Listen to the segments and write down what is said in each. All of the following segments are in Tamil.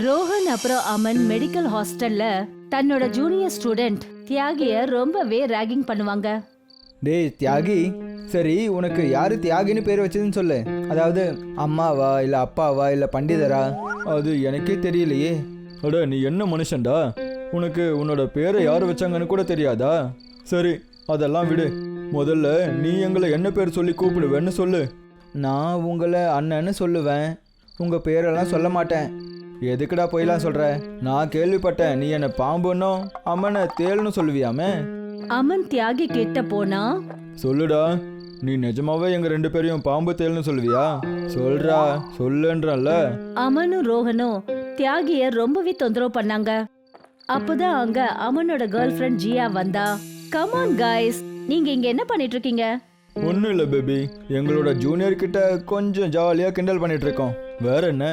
ரோஹன் அப்புறம் அமன் மெடிக்கல் ஹாஸ்டல்ல தன்னோட ஜூனியர் ஸ்டூடெண்ட் தியாகிய ரொம்பவே ராகிங் பண்ணுவாங்க. டேய் தியாகி. சரி உனக்கு யாரு தியாகின்னு பேர் வச்சதுன்னு சொல்லு. அதாவது அம்மாவா இல்லை அப்பாவா இல்லை பண்டிதரா? அது எனக்கே தெரியலையே. அட நீ என்ன மனுஷன்டா? உனக்கு உன்னோட பேரை யார் வச்சாங்கன்னு கூட தெரியாதா? சரி அதெல்லாம் விடு. முதல்ல நீ எங்களை என்ன பேர் சொல்லி கூப்பிடுவேன்னு சொல்லு. நான் உங்களை அண்ணன்னு சொல்லுவேன். உங்கள் பேரெல்லாம் சொல்ல மாட்டேன். எதுக்குடா போயெல்லாம் சொல்கிற நான் கேள்விப்பட்டேன். நீ என்னை பாம்புன்னோ அம்மனை தேல்னு சொல்லுவியாமே? அமன் தியாகி கிட்ட போனா? சொல்லுடா. நீ நிஜமாவே எங்க ரெண்டு பேரையும் பாம்பு தேல்னு சொல்லுவியா? சொல்றா. சொல்லுன்றல்ல. அமனும் ரோஹனும் தியாகிய ரொம்பவே தொந்தரவு பண்ணாங்க. அப்போதான் அங்க அமனோட கேர்ள் ஃப்ரெண்ட் ஜியா வந்தா கமான் காய்ஸ் நீங்க இங்க என்ன பண்ணிட்டு இருக்கீங்க ஒன்றும் இல்லை பேபி எங்களோட ஜூனியர் கிட்ட கொஞ்சம் ஜாலியாக கிண்டல் பண்ணிட்டு இருக்கோம் வேற என்ன?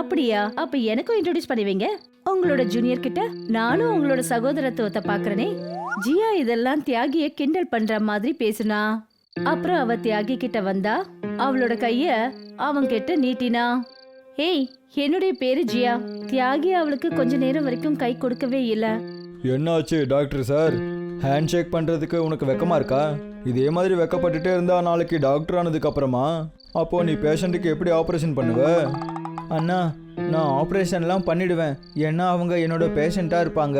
அப்படியா? அப்ப எனக்கும் இன்ட்ரோடியூஸ் பண்ணுவீங்க? உங்களோட ஜூனியர் கிட்ட நானும் உங்களோட சகோதரத்துவத்தை பாக்குறேனே. ஜியா இதெல்லாம் தியாகிய கிண்டல் பண்ற மாதிரி பேசுனா? அப்புறம் அவ தியாகி கிட்ட வந்தா அவளோட கைய அவன் கிட்ட நீட்டினா? ஏய் என்னுடைய பேரு ஜியா. தியாகி அவளுக்கு கொஞ்ச நேரம் வரைக்கும் கை கொடுக்கவே இல்ல. என்னாச்சு டாக்டர் சார்? ஹேண்ட் ஷேக் பண்றதுக்கு உனக்கு வெக்கமா இருக்கா? இதே மாதிரி வெக்கப்பட்டுட்டே இருந்தா நாளைக்கு டாக்டர் ஆனதுக்கு அப்புறமா? அப்போ நீ பேஷண்ட்டுக்கு எப்படி ஆப்ரேஷன் பண்ணுவ? அண்ணா நான் ஆப்ரேஷன்லாம் பண்ணிடுவேன். ஏன்னா அவங்க என்னோட பேஷண்ட்டாக இருப்பாங்க.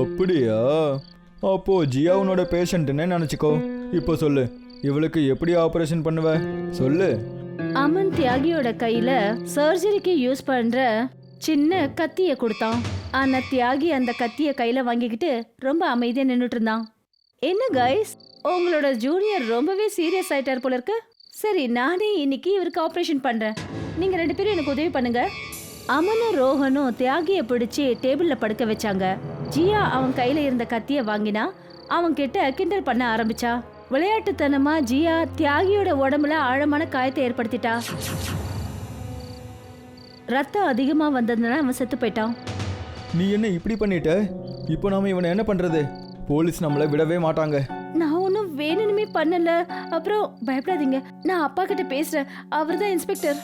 அப்படியா? அப்போ ஜியா உன்னோட பேஷண்ட்டுன்னு நினச்சிக்கோ. இப்போ சொல்லு இவளுக்கு எப்படி ஆப்ரேஷன் பண்ணுவ? சொல்லு. அமன் தியாகியோட கையில சர்ஜரிக்கு யூஸ் பண்ற சின்ன கத்திய கொடுத்தான். ஆனா தியாகி அந்த கத்திய கையில வாங்கிக்கிட்டு ரொம்ப அமைதியா நின்னுட்டு இருந்தான். என்ன கைஸ் உங்களோட ஜூனியர் ரொம்பவே சீரியஸ் ஆயிட்டார் போல இருக்கு. சரி நானே இன்னைக்கு இவருக்கு ஆபரேஷன் பண்றேன். நீங்க ரெண்டு பேரும் எனக்கு உதவி பண்ணுங்க. அமனும் ரோஹனும் தியாகிய பிடிச்சு டேபிள்ல படுக்க வச்சாங்க. ஜியா அவன் கையில இருந்த கத்திய வாங்கினா அவன் கிட்ட கிண்டல் பண்ண ஆரம்பிச்சா. விளையாட்டுத்தனமா ஜியா தியாகியோட உடம்புல ஆழமான காயத்தை ஏற்படுத்திட்டா. ரத்தம் அதிகமா வந்ததுனால அவன் செத்து போயிட்டான். நீ என்ன இப்படி பண்ணிட்ட? இப்போ நாம இவனை என்ன பண்றது? போலீஸ் நம்மளை விடவே மாட்டாங்க. நான் ஒன்றும் வேணும்னுமே பண்ணல. அப்புறம் பயப்படாதீங்க. நான் அப்பா கிட்ட பேசுறேன். அவர் தான் இன்ஸ்பெக்டர்.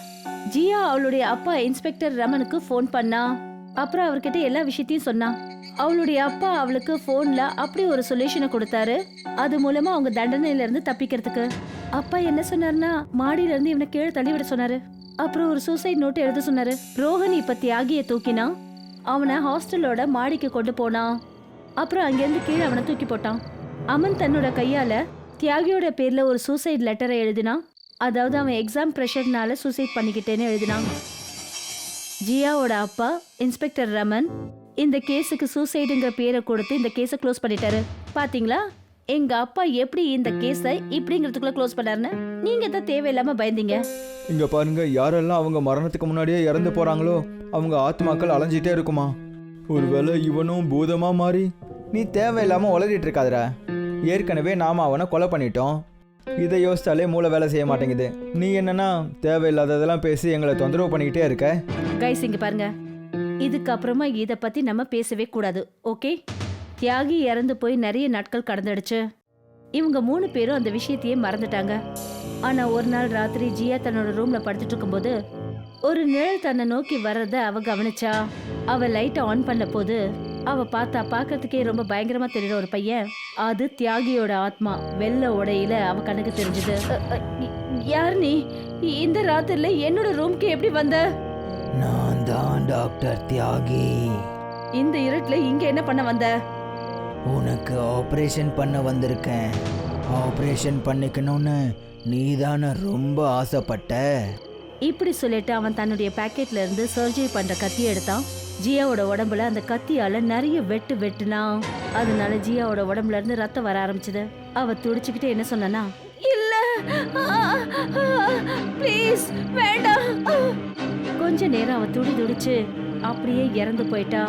ஜியா அவளுடைய அப்பா இன்ஸ்பெக்டர் ரமனுக்கு ஃபோன் பண்ணா. அப்புறம் அவர்கிட்ட எல்லா விஷயத்தையும் சொன்னா. அவளுடைய அப்பா அவளுக்கு ஃபோன்ல அப்படி ஒரு சொல்யூஷனை கொடுத்தாரு. அது மூலமா அவங்க தண்டனையில இருந்து தப்பிக்கிறதுக்கு. அப்பா என்ன சொன்னாருன்னா மாடியில இருந்து இவனை கீழே தள்ளி விட சொன்னாரு. அப்புறம் ஒரு சூசைட் நோட் எழுத சொன்னாரு. ரோஹன் இப்ப தியாகிய தூக்கினா அவனை ஹாஸ்டலோட மாடிக்கு கொண்டு போனான் அப்புறம் அங்கேருந்து கீழே அவனை தூக்கி போட்டான். அமன் தன்னோட கையால தியாகியோட பேர்ல ஒரு சூசைட் லெட்டரை எழுதினான் அதாவது அவன் எக்ஸாம் ப்ரெஷர்னால சூசைட் பண்ணிக்கிட்டேன்னு எழுதினான் ஜியாவோட அப்பா இன்ஸ்பெக்டர் ரமன் இந்த கேஸுக்கு சூசைடுங்கிற பேரை கொடுத்து இந்த கேஸை க்ளோஸ் பண்ணிட்டாரு. பாத்தீங்களா? எங்க அப்பா எப்படி இந்த கேஸை இப்படிங்கிறதுக்குள்ள க்ளோஸ் பண்ணாருன்னு நீங்க தான் தேவையில்லாம பயந்தீங்க. இங்க பாருங்க யாரெல்லாம் அவங்க மரணத்துக்கு முன்னாடியே இறந்து போறாங்களோ அவங்க ஆத்மாக்கள் அலைஞ்சிட்டே இருக்குமா? ஒருவேளை இவனும் பூதமா மாறி நீ தேவையில்லாமல் உளறிட்டு இருக்காதடா. ஏற்கனவே நாம் அவனை கொலை பண்ணிட்டோம். இதை யோசிச்சாலே மூளை வேலை செய்ய மாட்டேங்குது. நீ என்னன்னா தேவையில்லாததெல்லாம் பேசி எங்களை தொந்தரவு பண்ணிக்கிட்டே இருக்க. கைஸ் இங்க பாருங்க. இதுக்கப்புறமா இத பத்தி நம்ம பேசவே கூடாது ஓகே? தியாகி இறந்து போய் நிறைய நாட்கள் கடந்துடுச்சு. இவங்க மூணு பேரும் அந்த விஷயத்தையே மறந்துட்டாங்க. ஆனா ஒரு நாள் ராத்திரி ஜியா தன்னோட ரூம்ல படுத்துட்டு இருக்கும்போது ஒரு நிழல் தன்னை நோக்கி வர்றத அவ கவனிச்சா. அவ லைட்டை ஆன் பண்ண போது அவ பார்த்தா பார்க்கறதுக்கே ரொம்ப பயங்கரமா தெரியுற ஒரு பையன். அது தியாகியோட ஆத்மா. வெள்ளை உடையில அவ கண்ணுக்கு தெரிஞ்சது. யார் நீ? இந்த ராத்திரில என்னோட ரூம்க்கு எப்படி வந்த? நான் தான் டாக்டர் தியாகி. இந்த இருட்டுல இங்க என்ன பண்ண வந்த? உனக்கு ஆப்ரேஷன் பண்ண வந்திருக்கேன். ஆப்ரேஷன் பண்ணிக்கணும்னு நீ தானே ரொம்ப ஆசைப்பட்ட. இப்படி சொல்லிட்டு அவன் தன்னுடைய பாக்கெட்ல இருந்து சர்ஜரி பண்ற கத்தி எடுத்தான். ஜியாவோட உடம்புல அந்த கத்தியால நிறைய வெட்டு வெட்டுனா. அதனால ஜியாவோட உடம்புல இருந்து ரத்தம் வர ஆரம்பிச்சது. அவ துடிச்சுக்கிட்டு என்ன சொன்னா இல்ல ப்ளீஸ் வேண்டாம். கொஞ்ச நேரம் அவ துடி துடிச்சு அப்படியே இறந்து போயிட்டா.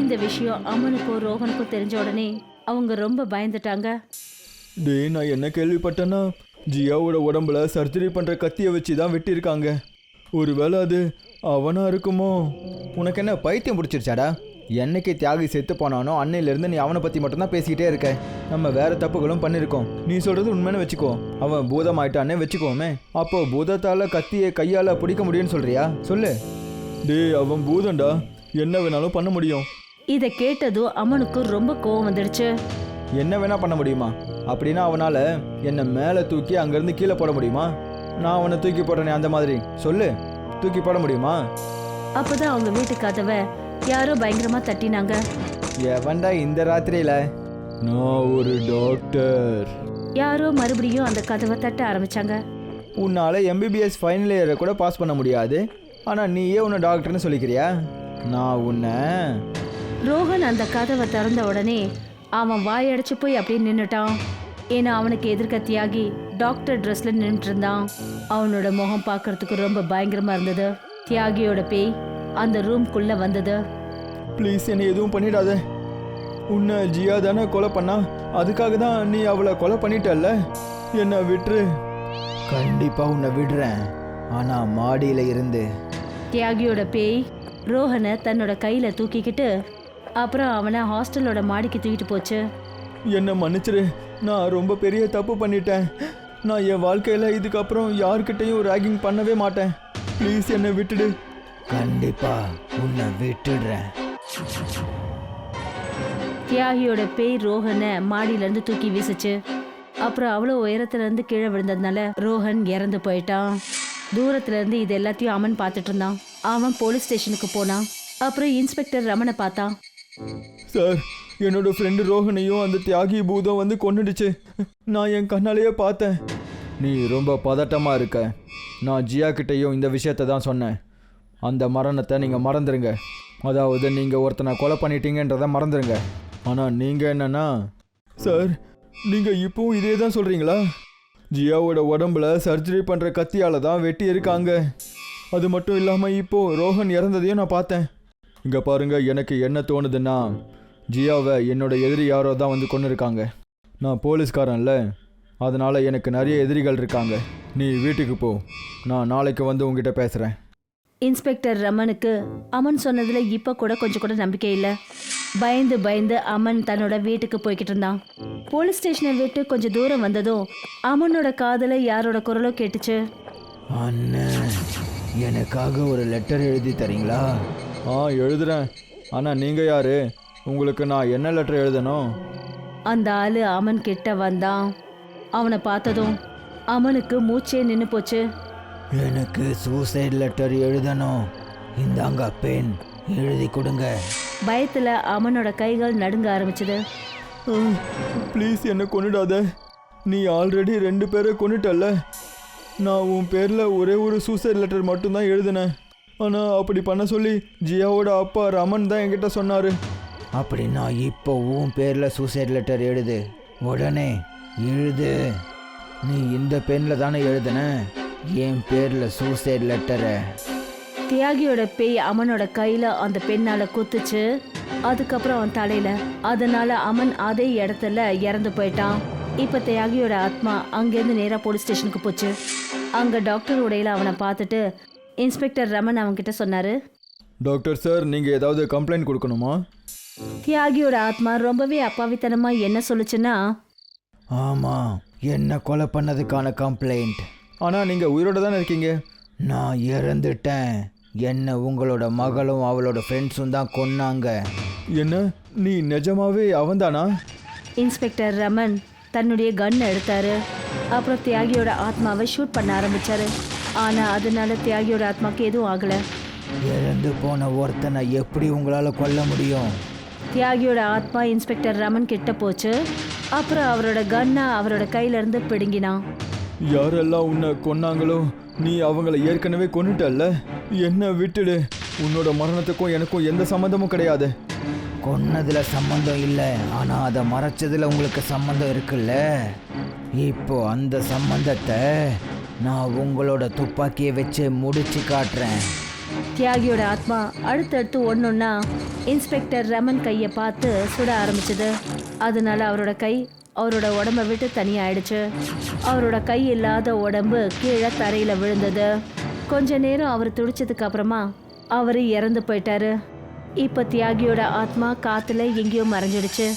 இந்த விஷயம் அம்மனுக்கும் ரோகனுக்கும் தெரிஞ்ச உடனே அவங்க ரொம்ப பயந்துட்டாங்க. டேய் நான் என்ன கேள்விப்பட்டேன்னா ஜியாவோட உடம்புல சர்ஜரி பண்ற கத்தியை வச்சு தான் வெட்டியிருக்காங்க. ஒருவேளை அது அவனா இருக்குமோ உனக்கு என்ன பைத்தியம் பிடிச்சிருச்சாடா? என்னைக்கு தியாகி செத்து போனானோ அன்னையிலேருந்து நீ அவனை பற்றி மட்டும்தான் பேசிக்கிட்டே இருக்க. நம்ம வேற தப்புகளும் பண்ணியிருக்கோம் நீ சொல்கிறது உண்மைன்னு வச்சுக்கோ. அவன் பூதம் ஆயிட்டானே வச்சுக்கோமே. அப்போ பூதத்தால் கத்தியை கையால் பிடிக்க முடியும்னு சொல்றியா? சொல்லு. டேய் அவன் பூதம்டா என்ன வேணாலும் பண்ண முடியும். இதை கேட்டதும் அமனுக்கு ரொம்ப கோவம் வந்துடுச்சு. என்ன வேணா பண்ண முடியுமா? அப்படின்னா அவனால் என்னை மேலே தூக்கி அங்கேருந்து கீழே போட முடியுமா? நான் அவனை தூக்கி போடுறேனே அந்த மாதிரி. சொல்லு. தூக்கி போட முடியுமா? அப்பதான் அவங்க வீட்டு கதவை யாரோ பயங்கரமா தட்டினாங்க. எவன்டா இந்த ராத்திரியில? நான் ஒரு டாக்டர். யாரோ மறுபடியும் அந்த கதவை தட்ட ஆரம்பிச்சாங்க. உன்னால் எம்பிபிஎஸ் ஃபைனல் இயரை கூட பாஸ் பண்ண முடியாது. ஆனால் நீயே உன்னை டாக்டர்னு சொல்லிக்கிறியா? நான் உன்னை. ரோஹன் அந்த கதவை திறந்த உடனே அவன் வாயடைச்சு போய் அப்படியே நின்னுட்டான். ஏன்னா அவனுக்கு எதிர்க்க தியாகி டாக்டர் ட்ரெஸ்ல நின்றுட்டு இருந்தான் அவனோட முகம் பார்க்கறதுக்கு ரொம்ப பயங்கரமா இருந்தது. தியாகியோட பேய் அந்த ரூம்குள்ள வந்தது. ப்ளீஸ் என்னை எதுவும் பண்ணிடாத. உன்னை ஜியா தானே கொலை பண்ணா? அதுக்காக தான் நீ அவளை கொலை பண்ணிட்டல்ல? என்னை விட்டுரு. கண்டிப்பாக உன்னை விடுறேன். ஆனால் மாடியில் இருந்து. தியாகியோட பேய் ரோஹனை தன்னோட கையில தூக்கிக்கிட்டு அப்புறம் அவனை ஹாஸ்டலோட மாடிக்கு தூக்கிட்டு போச்சு. என்னை மன்னிச்சிரு. நான் ரொம்ப பெரிய தப்பு பண்ணிட்டேன். நான் என் வாழ்க்கையில் இதுக்கப்புறம் யார்கிட்டயும் ராகிங் பண்ணவே மாட்டேன். ப்ளீஸ் என்னை விட்டுடு. கண்டிப்பா உன்னை விட்டுடுறேன். தியாகியோட பேய் ரோஹனை மாடியில இருந்து தூக்கி வீசுச்சு. அப்புறம் அவ்வளோ உயரத்துல இருந்து கீழே விழுந்ததுனால ரோஹன் இறந்து போயிட்டான். தூரத்துல இருந்து இது எல்லாத்தையும் அமன் பார்த்துட்டு இருந்தான். அவன் போலீஸ் ஸ்டேஷனுக்கு போனான். அப்புறம் இன்ஸ்பெக்டர் ரமனை பார்த்தான். சார் என்னோட ஃப்ரெண்டு ரோஹனையும் அந்த தியாகி பூதம் வந்து கொன்னுடுச்சு. நான் என் கண்ணாலேயே பார்த்தேன். நீ ரொம்ப பதட்டமாக இருக்க. நான் ஜியா கிட்டேயும் இந்த விஷயத்தை தான் சொன்னேன். அந்த மரணத்தை நீங்கள் மறந்துடுங்க அதாவது நீங்கள் ஒருத்தனை கொலை பண்ணிட்டீங்கன்றதை மறந்துடுங்க ஆனால் நீங்கள் என்னன்னா? சார் நீங்கள் இப்போவும் இதே தான் சொல்கிறீங்களா ஜியாவோட உடம்புல சர்ஜரி பண்ணுற கத்தியால் தான் வெட்டி இருக்காங்க. அது மட்டும் இல்லாமல் இப்போ ரோஹன் இறந்ததையும் நான் பார்த்தேன். இங்கே பாருங்க எனக்கு என்ன தோணுதுன்னா ஜியாவை என்னோட எதிரி யாரோ தான் வந்து கொண்டு இருக்காங்க நான் போலீஸ்காரன்ல. அதனால் எனக்கு நிறைய எதிரிகள் இருக்காங்க. நீ வீட்டுக்கு போ. நான் நாளைக்கு வந்து உங்ககிட்ட பேசுகிறேன் இன்ஸ்பெக்டர் ரமனுக்கு அமன் சொன்னதுல இப்ப கூட கொஞ்சம் கூட நம்பிக்கை இல்ல. பயந்து பயந்து அமன் தன்னோட வீட்டுக்கு போய்கிட்டு இருந்தான். போலீஸ் ஸ்டேஷனை விட்டு கொஞ்சம் தூரம் வந்ததும் அமனோட காதுல யாரோட குரலோ கேட்டுச்சு. அண்ணன் எனக்காக ஒரு லெட்டர் எழுதி தரீங்களா? ஆ எழுதுறேன். ஆனால் நீங்கள் யார்? உங்களுக்கு நான் என்ன லெட்டர் எழுதணும்? அந்த ஆளு அமன் கிட்ட வந்தான். அவனை பார்த்ததும் அமனுக்கு மூச்சே நின்று போச்சு. எனக்கு சூசைட் லெட்டர் எழுதணும். இந்தாங்க பென் எழுதி கொடுங்க. பயத்துல அமனோட கைகள் நடுங்க ஆரம்பிச்சது. ப்ளீஸ் என்னை கொன்னுடாத. நீ ஆல்ரெடி ரெண்டு பேரை கொன்னுட்டல்ல. நான் உன் பேரில் ஒரே ஒரு சூசைட் லெட்டர் மட்டும்தான் எழுதினேன். ஆனால் அப்படி பண்ண சொல்லி ஜியாவோட அப்பா ரமன் தான் என்கிட்ட சொன்னார். அப்படின்னா இப்போ உன் பேரில் சூசைட் லெட்டர் எழுது. உடனே எழுது. நீ இந்த பெண்ணில் தானே எழுதுன? என் பேரில் சூசைட் லெட்டரை தியாகியோட பேய் அமனோட கையில அந்த பெண்ணால குத்துச்சு. அதுக்கப்புறம் அவன் தலையில. அதனால அமன் அதே இடத்துல இறந்து போயிட்டான். இப்ப தியாகியோட ஆத்மா அங்கேருந்து நேரா போலீஸ் ஸ்டேஷனுக்கு போச்சு. அங்க டாக்டர் உடையில அவனை பார்த்துட்டு இன்ஸ்பெக்டர் ரமன் அவன்கிட்ட சொன்னாரு. டாக்டர் சார் நீங்கள் ஏதாவது கம்ப்ளைண்ட் கொடுக்கணுமா? தியாகியோட ஆத்மா ரொம்பவே அப்பாவித்தனமா என்ன சொல்லுச்சுன்னா ஆமாம் என்ன கொலை பண்ணதுக்கான கம்ப்ளைண்ட் ஆனால் நீங்கள் உயிரோட தானே இருக்கீங்க? நான் இறந்துட்டேன். என்ன உங்களோட மகளும் அவளோட ஃப்ரெண்ட்ஸும் தான் கொன்னாங்க. என்ன? நீ நிஜமாவே அவன்தானா இன்ஸ்பெக்டர் ரமன் தன்னுடைய கன் எடுத்தாரு. அப்புறம் தியாகியோட ஆத்மாவை ஷூட் பண்ண ஆரம்பிச்சாரு. ஆனா அதனால தியாகியோட ஆத்மாக்கு எதுவும் ஆகல. இறந்து போன ஒருத்தனை எப்படி உங்களால் கொல்ல முடியும்? தியாகியோட ஆத்மா இன்ஸ்பெக்டர் ரமன் கிட்ட போச்சு. அப்புறம் அவரோட கன்னை அவரோட கையில இருந்து பிடுங்கினான் யாரெல்லாம் உன்னை கொன்னாங்களோ நீ அவங்கள ஏற்கனவே கொன்னுட்டல்ல? என்ன விட்டுடு. உன்னோட மரணத்துக்கும் எனக்கும் எந்த சம்மந்தமும் கிடையாது. கொன்னதுல சம்மந்தம் இல்லை. ஆனா அதை மறைச்சதுல உங்களுக்கு சம்மந்தம் இருக்குல்ல? இப்போ அந்த சம்மந்தத்தை நான் உங்களோட துப்பாக்கியை வச்சு முடிச்சு காட்டுறேன். தியாகியோட ஆத்மா அடுத்தடுத்து ஒன்னொன்னா இன்ஸ்பெக்டர் ரமன் கையை பார்த்து சுட ஆரம்பிச்சது. அதனால அவரோட கை அவரோட உடம்ப விட்டு தனியாயிடுச்சு. அவரோட கை இல்லாத உடம்பு கீழே தரையில் விழுந்தது. கொஞ்ச நேரம் அவர் துடிச்சதுக்கு அப்புறமா அவர் இறந்து போயிட்டாரு. இப்போ தியாகியோட ஆத்மா காத்துல எங்கேயோ மறைஞ்சிடுச்சு.